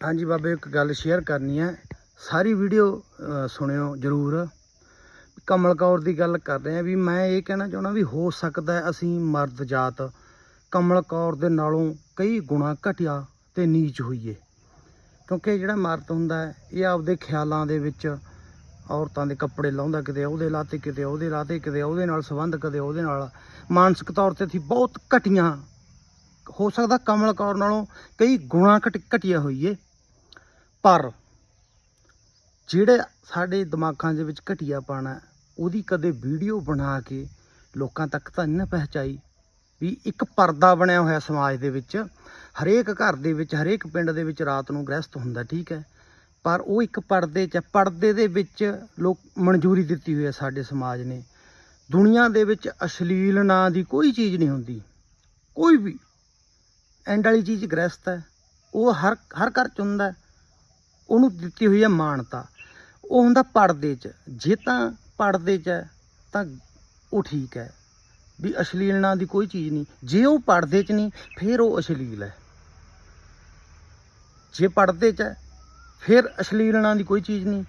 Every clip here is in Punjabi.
ਹਾਂਜੀ ਬਾਬੇ, ਇੱਕ ਗੱਲ ਸ਼ੇਅਰ ਕਰਨੀ ਹੈ। ਸਾਰੀ ਵੀਡੀਓ ਸੁਣਿਓ ਜਰੂਰ। ਕਮਲ ਕੌਰ ਦੀ ਗੱਲ ਕਰ ਰਹੇ ਆ ਵੀ ਮੈਂ ਇਹ ਕਹਿਣਾ ਚਾਹੁੰਦਾ ਵੀ ਹੋ ਸਕਦਾ ਅਸੀਂ ਮਰਦ ਜਾਤ ਕਮਲ ਕੌਰ ਦੇ ਨਾਲੋਂ ਕਈ ਗੁਣਾ ਘਟਿਆ ਤੇ ਨੀਚ ਹੋਈਏ। ਕਿਉਂਕਿ ਜਿਹੜਾ ਮਰਦ ਹੁੰਦਾ ਇਹ ਆਪਦੇ ਖਿਆਲਾਂ ਦੇ ਵਿੱਚ ਔਰਤਾਂ ਦੇ ਕੱਪੜੇ ਲਾਉਂਦਾ ਕਿਤੇ ਉਹਦੇ ਲਾਤੇ, ਕਿਤੇ ਉਹਦੇ ਲਾਤੇ, ਕਿਤੇ ਉਹਦੇ ਨਾਲ ਸੰਬੰਧ ਕਦੇ ਉਹਦੇ ਨਾਲ ਮਾਨਸਿਕ ਤੌਰ ਤੇ ਅਸੀਂ ਬਹੁਤ ਘਟੀਆਂ। ਹੋ ਸਕਦਾ ਕਮਲ ਕੌਰ ਨਾਲੋਂ ਕਈ ਗੁਣਾ ਘਟ, ਘਟਿਆ ਹੋਈਏ। ਪਰ ਜਿਹੜੇ ਸਾਡੇ ਦਿਮਾਗਾਂ ਦੇ ਵਿੱਚ ਘਟਿਆ ਪਾਣਾ ਉਹਦੀ ਕਦੇ ਵੀਡੀਓ ਬਣਾ ਕੇ ਲੋਕਾਂ ਤੱਕ ਤਾਂ ਨਹੀਂ ਨਾ ਪਹੁੰਚਾਈ ਵੀ ਇੱਕ ਪਰਦਾ ਬਣਿਆ ਹੋਇਆ ਸਮਾਜ ਦੇ ਵਿੱਚ, ਹਰੇਕ ਘਰ ਦੇ ਵਿੱਚ, ਹਰੇਕ ਪਿੰਡ ਦੇ ਵਿੱਚ ਰਾਤ ਨੂੰ ਗ੍ਰਸਤ ਹੁੰਦਾ, ਠੀਕ ਹੈ। ਪਰ ਉਹ ਇੱਕ ਪਰਦੇ 'ਚ ਪਰਦੇ ਦੇ ਵਿੱਚ ਲੋਕ ਮਨਜ਼ੂਰੀ ਦਿੱਤੀ ਹੋਈ ਹੈ ਸਾਡੇ ਸਮਾਜ ਨੇ। ਦੁਨੀਆ ਦੇ ਵਿੱਚ ਅਸ਼ਲੀਲ ਨਾਂ ਦੀ ਕੋਈ ਚੀਜ਼ ਨਹੀਂ ਹੁੰਦੀ, ਕੋਈ ਵੀ। ਐਂਡ ਵਾਲੀ ਚੀਜ਼ ਗ੍ਰਸਤ ਹੈ, ਉਹ ਹਰ ਹਰ ਘਰ ਚ ਹੁੰਦਾ ਉਹਨੂੰ ਦਿੱਤੀ ਹੋਈ ਹੈ ਮਾਨਤਾ। ਉਹ ਹੁੰਦਾ ਪਰਦੇ 'ਚ। ਜੇ ਤਾਂ ਪਰਦੇ 'ਚ ਹੈ, ਤਾਂ ਉਹ ਠੀਕ ਹੈ। ਵੀ ਅਸ਼ਲੀਲ ਨਾਂ ਦੀ ਕੋਈ ਚੀਜ਼ ਨਹੀਂ। ਜੇ ਉਹ ਪਰਦੇ 'ਚ ਨਹੀਂ, ਫਿਰ ਉਹ ਅਸ਼ਲੀਲ ਹੈ। ਜੇ ਪਰਦੇ 'ਚ ਹੈ, ਫਿਰ ਅਸ਼ਲੀਲ ਨਾਂ ਦੀ ਕੋਈ ਚੀਜ਼ ਨਹੀਂ।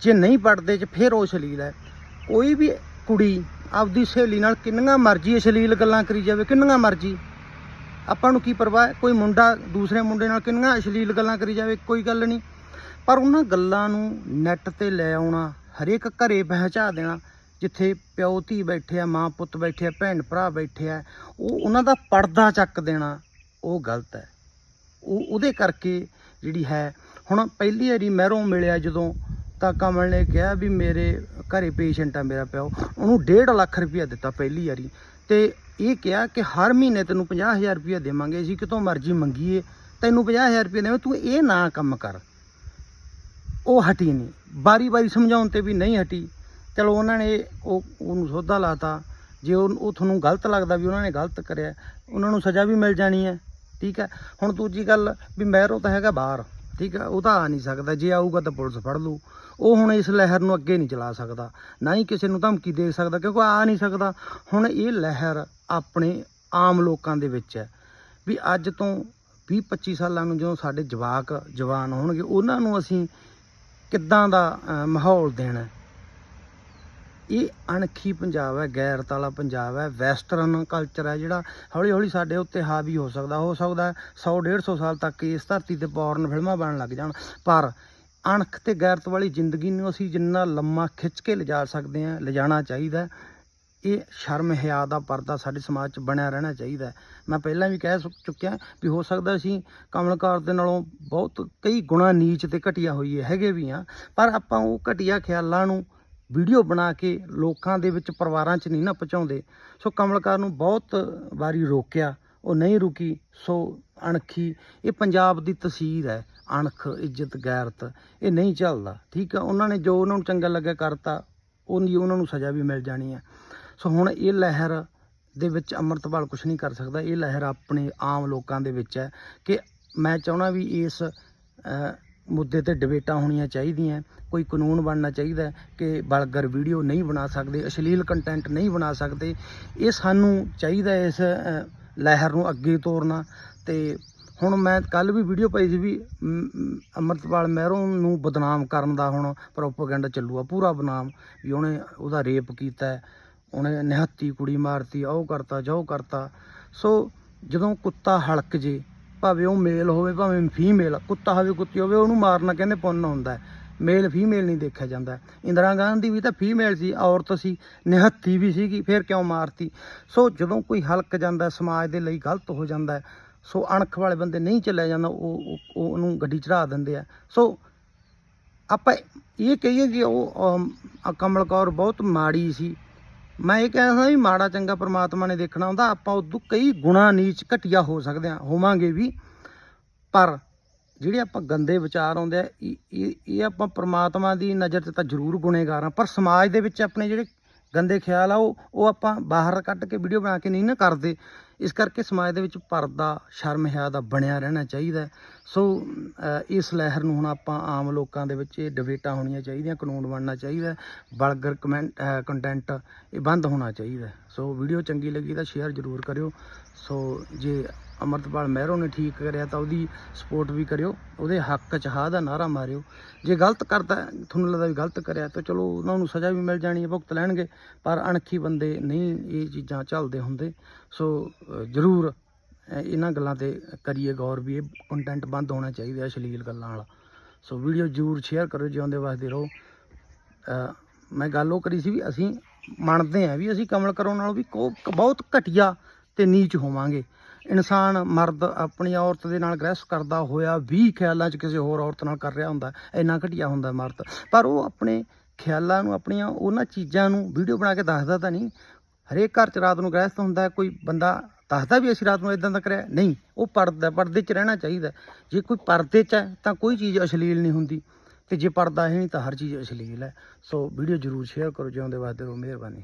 ਜੇ ਨਹੀਂ ਪਰਦੇ 'ਚ, ਫਿਰ ਉਹ ਅਸ਼ਲੀਲ ਹੈ। ਕੋਈ ਵੀ ਕੁੜੀ ਆਪਦੀ ਸਹੇਲੀ ਨਾਲ ਕਿੰਨੀਆਂ ਮਰਜ਼ੀ ਅਸ਼ਲੀਲ ਗੱਲਾਂ ਕਰੀ ਜਾਵੇ, ਕਿੰਨੀਆਂ ਮਰਜ਼ੀ। ਆਪਾਂ ਨੂੰ ਕੀ ਪਰਵਾਹ ਕੋਈ ਮੁੰਡਾ ਦੂਸਰੇ ਮੁੰਡੇ ਨਾਲ ਕਿੰਨੀਆਂ ਅਸ਼ਲੀਲ ਗੱਲਾਂ ਕਰੀ ਜਾਵੇ, ਕੋਈ ਗੱਲ ਨਹੀਂ। ਪਰ ਉਹਨਾਂ ਗੱਲਾਂ ਨੂੰ ਨੈੱਟ ਤੇ ਲੈ ਆਉਣਾ, ਹਰੇਕ ਘਰੇ ਪਹੁੰਚਾ ਦੇਣਾ, ਜਿੱਥੇ ਪਿਓ ਧੀ ਬੈਠੇ ਆ, ਮਾਂ ਪੁੱਤ ਬੈਠੇ ਆ, ਭੈਣ ਭਰਾ ਬੈਠੇ ਆ, ਉਹ ਉਹਨਾਂ ਦਾ ਪਰਦਾ ਚੱਕ ਦੇਣਾ, ਉਹ ਗਲਤ ਹੈ। ਉਹ ਉਹਦੇ ਕਰਕੇ ਜਿਹੜੀ ਹੈ, ਹੁਣ ਪਹਿਲੀ ਵਾਰੀ ਮਹਿਰੋਂ ਮਿਲਿਆ ਜਦੋਂ, ਤਾਂ ਕਮਲ ਨੇ ਕਿਹਾ ਵੀ ਮੇਰੇ ਘਰੇ ਪੇਸ਼ੈਂਟ ਆ ਮੇਰਾ ਪਿਓ, ਉਹਨੂੰ 1.5 ਲੱਖ ਰੁਪਇਆ ਦਿੱਤਾ ਪਹਿਲੀ ਵਾਰੀ, ਤੇ ਇਹ ਕਿਹਾ ਕਿ ਹਰ ਮਹੀਨੇ ਤੈਨੂੰ 50000 ਰੁਪਇਆ ਦੇਵਾਂਗੇ, ਅਸੀਂ ਕਿਤੋਂ ਮਰਜ਼ੀ ਮੰਗੀਏ, ਤੈਨੂੰ 50000 ਰੁਪਇਆ ਦੇਵਾਂ ਤੂੰ ਇਹ ਨਾ ਕੰਮ ਕਰ। ਉਹ ਹਟੀ ਨਹੀਂ। ਬਾਰੀ ਬਾਰੀ ਸਮਝਾਉਣ ਤੇ ਵੀ ਨਹੀਂ ਹਟੀ। ਚਲੋ ਉਹਨਾਂ ਨੇ ਉਹ ਉਹਨੂੰ ਸੋਧਾ ਲਾਤਾ। ਜੇ ਉਹ ਤੁਹਾਨੂੰ ਗਲਤ ਲੱਗਦਾ ਵੀ ਉਹਨਾਂ ਨੇ ਗਲਤ ਕਰਿਆ, ਉਹਨਾਂ ਨੂੰ ਸਜ਼ਾ ਵੀ ਮਿਲ ਜਾਣੀ ਹੈ। ਠੀਕ ਹੈ? ਹੁਣ ਦੂਜੀ ਗੱਲ ਵੀ ਮਹਿਰੋ ਤਾਂ ਹੈਗਾ ਬਾਹਰ। ਠੀਕ ਹੈ? ਉਹ ਤਾਂ ਆ ਨਹੀਂ ਸਕਦਾ। ਜੇ ਆਊਗਾ ਤਾਂ ਪੁਲਿਸ ਫੜ ਲੂ ਉਹ ਹੁਣ ਇਸ ਲਹਿਰ ਨੂੰ ਅੱਗੇ ਨਹੀਂ ਚਲਾ ਸਕਦਾ। ਨਾ ਹੀ ਕਿਸੇ ਨੂੰ ਧਮਕੀ ਦੇ ਸਕਦਾ, ਕਿਉਂਕਿ ਆ ਨਹੀਂ ਸਕਦਾ। ਹੁਣ ਇਹ ਲਹਿਰ ਆਪਣੇ ਆਮ ਲੋਕਾਂ ਦੇ ਵਿੱਚ ਹੈ ਵੀ ਅੱਜ ਤੋਂ 20 25 ਸਾਲਾਂ ਨੂੰ ਜਦੋਂ ਸਾਡੇ ਜਵਾਕ, ਜਵਾਨ ਹੋਣਗੇ, ਉਹਨਾਂ ਨੂੰ ਅਸੀਂ ਕਿੱਦਾਂ ਦਾ ਮਾਹੌਲ ਦੇਣਾ ਇਹ ਅਣਖੀ ਪੰਜਾਬ ਹੈ ਗੈਰਤ ਵਾਲਾ ਪੰਜਾਬ ਹੈ, ਵੈਸਟਰਨ ਕਲਚਰ ਹੈ, ਜਿਹੜਾ ਹੌਲੀ ਹੌਲੀ ਸਾਡੇ ਉੱਤੇ ਹਾਵੀ ਹੋ ਸਕਦਾ ਹੋ ਸਕਦਾ 100 150 ਸਾਲ ਤੱਕ ਇਸ ਧਰਤੀ ਤੇ ਪੌਰਨ ਫਿਲਮਾਂ ਬਣਨ ਲੱਗ ਜਾਣ। ਪਰ ਅਣਖ ਤੇ ਗੈਰਤ ਵਾਲੀ ਜ਼ਿੰਦਗੀ ਨੂੰ ਅਸੀਂ ਜਿੰਨਾ ਲੰਮਾ ਖਿੱਚ ਕੇ ਲਿਜਾ ਸਕਦੇ ਹਾਂ, ਲਿਜਾਣਾ ਚਾਹੀਦਾ ਇਹ ਸ਼ਰਮ ਹਿਆ ਦਾ ਪਰਦਾ ਸਾਡੇ ਸਮਾਜ 'ਚ ਬਣਿਆ ਰਹਿਣਾ ਚਾਹੀਦਾ ਮੈਂ ਪਹਿਲਾਂ ਵੀ ਕਹਿ ਸੁ- ਚੁੱਕਿਆ ਵੀ ਹੋ ਸਕਦਾ ਅਸੀਂ ਕਮਲਕਾਰ ਦੇ ਨਾਲੋਂ ਬਹੁਤ ਕਈ ਗੁਣਾ ਨੀਚ ਤੇ ਘਟੀਆ ਹੋਈਏ ਹੈਗੇ ਵੀ ਆ ਪਰ ਆਪਾਂ ਉਹ ਘਟੀਆ ਖਿਆਲਾਂ ਨੂੰ ਵੀਡੀਓ ਬਣਾ ਕੇ ਲੋਕਾਂ ਦੇ ਵਿੱਚ ਪਰਿਵਾਰਾਂ 'ਚ ਨਹੀਂ ਨਾ ਪਹੁੰਚਾਉਂਦੇ। ਸੋ ਕਮਲਕਾਰ ਨੂੰ ਬਹੁਤ ਵਾਰੀ ਰੋਕਿਆ, ਉਹ ਨਹੀਂ ਰੁਕੀ, ਸੋ ਅਣਖੀ, ਇਹ ਪੰਜਾਬ ਦੀ ਤਸਵੀਰ ਹੈ, ਅਣਖ, ਇੱਜ਼ਤ, ਗੈਰਤ, ਇਹ ਨਹੀਂ ਚੱਲਦਾ, ਠੀਕ ਆ ਉਹਨਾਂ ਨੇ ਜੋ ਉਹਨਾਂ ਨੂੰ ਚੰਗਾ ਲੱਗਿਆ ਕਰਤਾ, ਉਹਦੀ ਉਹਨਾਂ ਨੂੰ ਸਜ਼ਾ ਵੀ ਮਿਲ ਜਾਣੀ ਹੈ। ਸੋ ਹੁਣ ਇਹ ਲਹਿਰ ਦੇ ਵਿੱਚ ਅੰਮ੍ਰਿਤਪਾਲ ਕੁਝ ਨਹੀਂ ਕਰ ਸਕਦਾ। ਇਹ ਲਹਿਰ ਆਪਣੇ ਆਮ ਲੋਕਾਂ ਦੇ ਵਿੱਚ ਹੈ ਕਿ ਮੈਂ ਚਾਹਣਾ ਵੀ ਇਸ ਮੁੱਦੇ ਤੇ ਡਿਬੇਟਾਂ ਹੋਣੀਆਂ ਚਾਹੀਦੀਆਂ ਕੋਈ ਕਾਨੂੰਨ ਬਣਨਾ ਚਾਹੀਦਾ ਕਿ ਬਲਗਰ ਵੀਡੀਓ ਨਹੀਂ ਬਣਾ ਸਕਦੇ ਅਸ਼ਲੀਲ ਕੰਟੈਂਟ ਨਹੀਂ ਬਣਾ ਸਕਦੇ। ਇਹ ਸਾਨੂੰ ਚਾਹੀਦਾ ਇਸ ਲਹਿਰ ਨੂੰ ਅੱਗੇ ਤੋਰਨਾ। ਤੇ ਹੁਣ ਮੈਂ ਕੱਲ ਵੀ ਵੀਡੀਓ ਪਾਈ ਸੀ ਵੀ ਮ, ਅੰਮ੍ਰਿਤਪਾਲ ਮਹਿਰੋਂ ਨੂੰ ਬਦਨਾਮ ਕਰਨ ਦਾ ਹੁਣ ਪ੍ਰੋਪਾਗੈਂਡਾ ਚੱਲੂਗਾ ਪੂਰਾ ਬਦਨਾਮ। ਵੀ ਉਹਨੇ ਉਹਦਾ ਰੇਪ ਕੀਤਾ ਉਹਨੇ ਨਿਹੱਤੀ ਕੁੜੀ ਮਾਰਤੀ ਉਹ ਕਰਤਾ, ਜੋ ਕਰਤਾ। ਸੋ ਜਦੋਂ ਕੁੱਤਾ ਹਲਕ ਜੇ, ਭਾਵੇਂ ਉਹ ਮੇਲ ਹੋਵੇ, ਭਾਵੇਂ ਫੀਮੇਲ ਕੁੱਤਾ ਹੋਵੇ, ਕੁੱਤੀ ਹੋਵੇ, ਉਹਨੂੰ ਮਾਰਨਾ ਕਹਿੰਦੇ ਪੁੰਨ ਹੁੰਦਾ ਮੇਲ ਫੀਮੇਲ ਨਹੀਂ ਦੇਖਿਆ ਜਾਂਦਾ ਇੰਦਰਾ ਗਾਂਧੀ ਵੀ ਤਾਂ ਫੀਮੇਲ ਸੀ, ਔਰਤ ਸੀ, ਨਿਹੱਤੀ ਵੀ ਸੀਗੀ, ਫਿਰ ਕਿਉਂ ਮਾਰਤੀ? ਸੋ ਜਦੋਂ ਕੋਈ ਹਲਕ ਜਾਂਦਾ ਸਮਾਜ ਦੇ ਲਈ ਗਲਤ ਹੋ ਜਾਂਦਾ ਸੋ ਅਣਖ ਵਾਲੇ ਬੰਦੇ ਨਹੀਂ ਚੱਲਿਆ ਜਾਂਦਾ, ਉਹ ਉਹਨੂੰ ਗੱਡੀ ਚੜਾ ਦਿੰਦੇ ਆ। ਸੋ ਆਪਾਂ ਇਹ ਕਹੀਏ ਕਿ ਉਹ ਕਮਲ ਕੌਰ ਬਹੁਤ ਮਾੜੀ ਸੀ। ਮੈਂ ਇਹ ਕਹਿੰਦਾ ਵੀ ਮਾੜਾ ਚੰਗਾ ਪ੍ਰਮਾਤਮਾ ਨੇ ਦੇਖਣਾ ਹੁੰਦਾ, ਆਪਾਂ ਉਦੋਂ ਕਈ ਗੁਣਾ ਨੀਚ ਘਟੀਆ ਹੋ ਸਕਦੇ ਹਾਂ, ਹੋਵਾਂਗੇ ਵੀ। ਪਰ ਜਿਹੜੇ ਆਪਾਂ ਗੰਦੇ ਵਿਚਾਰ ਆਉਂਦੇ ਆ, ਇਹ ਇਹ ਆਪਾਂ ਪ੍ਰਮਾਤਮਾ ਦੀ ਨਜ਼ਰ 'ਚ ਤਾਂ ਜ਼ਰੂਰ ਗੁਨੇਗਾਰ ਹਾਂ, ਪਰ ਸਮਾਜ ਦੇ ਵਿੱਚ ਆਪਣੇ ਜਿਹੜੇ ਗੰਦੇ ਖਿਆਲ ਆ, ਉਹ ਉਹ ਆਪਾਂ ਬਾਹਰ ਕੱਢ ਕੇ ਵੀਡੀਓ ਬਣਾ ਕੇ ਨਹੀਂ ਨਾ ਕਰਦੇ। ਇਸ ਕਰਕੇ ਸਮਾਜ ਦੇ ਵਿੱਚ ਪਰਦਾ, ਸ਼ਰਮ, ਹਿਆ ਦਾ ਬਣਿਆ ਰਹਿਣਾ ਚਾਹੀਦਾ ਸੋ ਇਸ ਲਹਿਰ ਨੂੰ ਹੁਣ ਆਪਾਂ ਆਮ ਲੋਕਾਂ ਦੇ ਵਿੱਚ ਇਹ ਡਿਬੇਟਾਂ ਹੋਣੀਆਂ ਚਾਹੀਦੀਆਂ, ਕਾਨੂੰਨ ਬਣਨਾ ਚਾਹੀਦਾ ਬਲਗਰ ਕਮੈਂਟ ਕੰਟੈਂਟ ਇਹ ਬੰਦ ਹੋਣਾ ਚਾਹੀਦਾ ਸੋ ਵੀਡੀਓ ਚੰਗੀ ਲੱਗੀ ਤਾਂ ਸ਼ੇਅਰ ਜ਼ਰੂਰ ਕਰਿਓ। ਸੋ, ਜੇ ਅਮਰਤਪਾਲ ਮਹਿਰੋ ਨੇ ਠੀਕ ਕਰਿਆ ਤਾਂ ਉਹਦੀ ਸਪੋਰਟ ਵੀ ਕਰਿਓ ਉਹਦੇ ਹੱਕ 'ਚ ਹਾਂ ਦਾ ਨਾਰਾ ਮਾਰਿਓ। ਜੇ ਗਲਤ ਕਰਦਾ ਤੁਹਾਨੂੰ ਲੱਗਦਾ ਵੀ ਗਲਤ ਕਰਿਆ ਤਾਂ ਚਲੋ ਉਹਨਾਂ ਨੂੰ ਸਜ਼ਾ ਵੀ ਮਿਲ ਜਾਣੀ ਹੈ ਭੁਗਤ ਲੈਣਗੇ ਪਰ ਅਣਖੀ ਬੰਦੇ ਨਹੀਂ ਇਹ ਚੀਜ਼ਾਂ ਚੱਲਦੇ ਹੁੰਦੇ। ਸੋ ਜ਼ਰੂਰ ਅ, ਇਹਨਾਂ ਗੱਲਾਂ ਤੇ ਕਰੀਏ ਗੌਰ ਵੀ ਇਹ ਕੰਟੈਂਟ ਬੰਦ ਹੋਣਾ ਚਾਹੀਦਾ ਅਸ਼ਲੀਲ ਗੱਲਾਂ ਵਾਲਾ। ਸੋ ਵੀਡੀਓ ਜ਼ਰੂਰ ਸ਼ੇਅਰ ਕਰੋ ਜਿਉਂਦੇ ਵਾਸਤੇ ਰਹੋ। ਮੈਂ ਗੱਲ ਉਹ ਕਰੀ ਸੀ ਵੀ ਅਸੀਂ ਮੰਨਦੇ ਹਾਂ ਵੀ ਅਸੀਂ ਕਮਲ ਕਰੋ ਨਾਲੋਂ ਵੀ ਕੋ ਬਹੁਤ ਘਟੀਆ ਤੇ ਨੀਚ ਹੋਵਾਂਗੇ। ਇਨਸਾਨ ਮਰਦ ਆਪਣੀ ਔਰਤ ਦੇ ਨਾਲ ਗ੍ਰਹਿਸ ਕਰਦਾ ਹੋਇਆ ਵੀ ਖਿਆਲਾਂ 'ਚ ਕਿਸੇ ਹੋਰ ਔਰਤ ਨਾਲ ਕਰ ਰਿਹਾ ਹੁੰਦਾ, ਇੰਨਾ ਘਟੀਆ ਹੁੰਦਾ ਮਰਦ। ਪਰ ਉਹ ਆਪਣੇ ਖਿਆਲਾਂ ਨੂੰ, ਆਪਣੀਆਂ ਉਹਨਾਂ ਚੀਜ਼ਾਂ ਨੂੰ ਵੀਡੀਓ ਬਣਾ ਕੇ ਦੱਸਦਾ ਤਾਂ ਨਹੀਂ। ਹਰੇਕ ਘਰ 'ਚ ਰਾਤ ਨੂੰ ਗ੍ਰਹਿਸਤ ਹੁੰਦਾ, ਕੋਈ ਬੰਦਾ ਦੱਸਦਾ ਵੀ ਅਸੀਂ ਰਾਤ ਨੂੰ ਇਦਾਂ ਦਾ ਕਰਿਆ। ਨਹੀਂ, ਉਹ ਪਰਦਾ, ਪਰਦੇ 'ਚ ਰਹਿਣਾ ਚਾਹੀਦਾ। ਜੇ ਕੋਈ ਪਰਦੇ 'ਚ ਹੈ ਤਾਂ ਕੋਈ ਚੀਜ਼ ਅਸ਼ਲੀਲ ਨਹੀਂ ਹੁੰਦੀ ਤੇ ਜੇ ਪਰਦਾ ਹੈ ਨਹੀਂ ਤਾਂ ਹਰ ਚੀਜ਼ ਅਸ਼ਲੀਲ ਹੈ। ਸੋ ਵੀਡੀਓ ਜ਼ਰੂਰ ਸ਼ੇਅਰ ਕਰੋ, ਜਿਉਂਦੇ ਵਾਸਤੇ ਰਹੋ ਮਿਹਰਬਾਨੀ।